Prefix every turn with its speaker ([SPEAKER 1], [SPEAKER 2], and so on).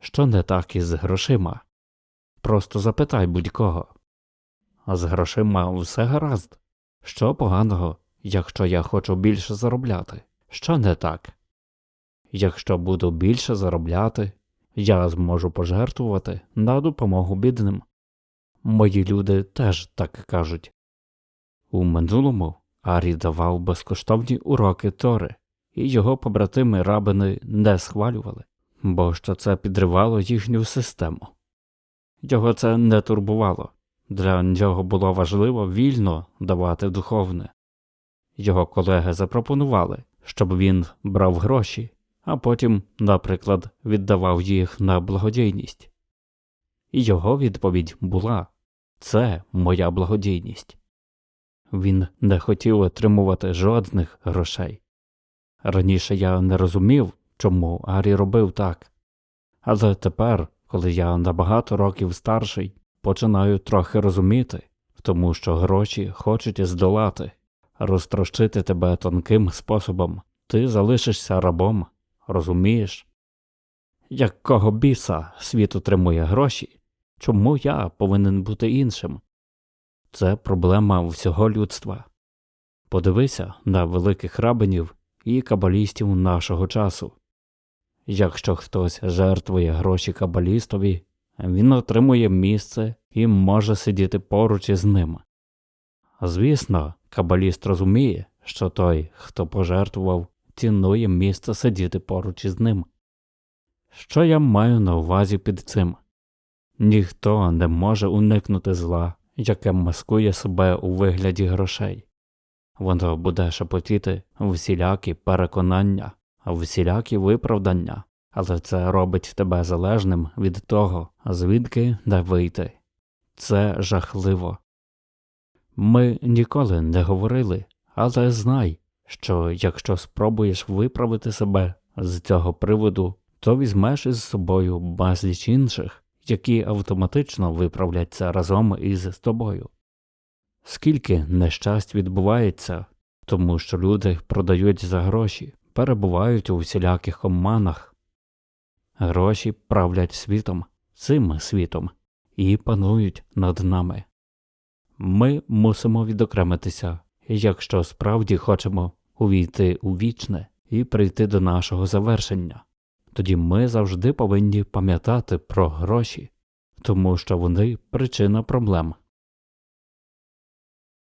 [SPEAKER 1] що не так із грошима. Просто запитай будь-кого. А з грошима все гаразд. Що поганого, якщо я хочу більше заробляти? Що не так? Якщо буду більше заробляти, я зможу пожертвувати на допомогу бідним. Мої люди теж так кажуть. У минулому Арі давав безкоштовні уроки Тори, і його побратими рабини не схвалювали, бо що це підривало їхню систему. Його це не турбувало, для нього було важливо вільно давати духовне. Його колеги запропонували, щоб він брав гроші, а потім, наприклад, віддавав їх на благодійність. І його відповідь була це моя благодійність. Він не хотів отримувати жодних грошей. Раніше я не розумів, чому Арі робив так, але тепер, коли я набагато років старший, починаю трохи розуміти, тому що гроші хочуть здолати, розтрощити тебе тонким способом, ти залишишся рабом, розумієш? Якого біса світ отримує гроші, чому я повинен бути іншим? Це проблема всього людства. Подивися на великих рабинів і кабалістів нашого часу. Якщо хтось жертвує гроші кабалістові, він отримує місце і може сидіти поруч із ним. Звісно, кабаліст розуміє, що той, хто пожертвував, цінує місце сидіти поруч із ним. Що я маю на увазі під цим? Ніхто не може уникнути зла, яке маскує себе у вигляді грошей. Воно буде шепотіти всілякі переконання, всілякі виправдання, але це робить тебе залежним від того, звідки де вийти. Це жахливо. Ми ніколи не говорили, але знай, що якщо спробуєш виправити себе з цього приводу, то візьмеш із собою безліч інших, які автоматично виправляться разом із тобою. Скільки нещасть відбувається, тому що люди продають за гроші, перебувають у всіляких оманах. Гроші правлять світом, цим світом, і панують над нами. Ми мусимо відокремитися, якщо справді хочемо увійти у вічне і прийти до нашого завершення. Тоді ми завжди повинні пам'ятати про гроші, тому що вони причина проблем.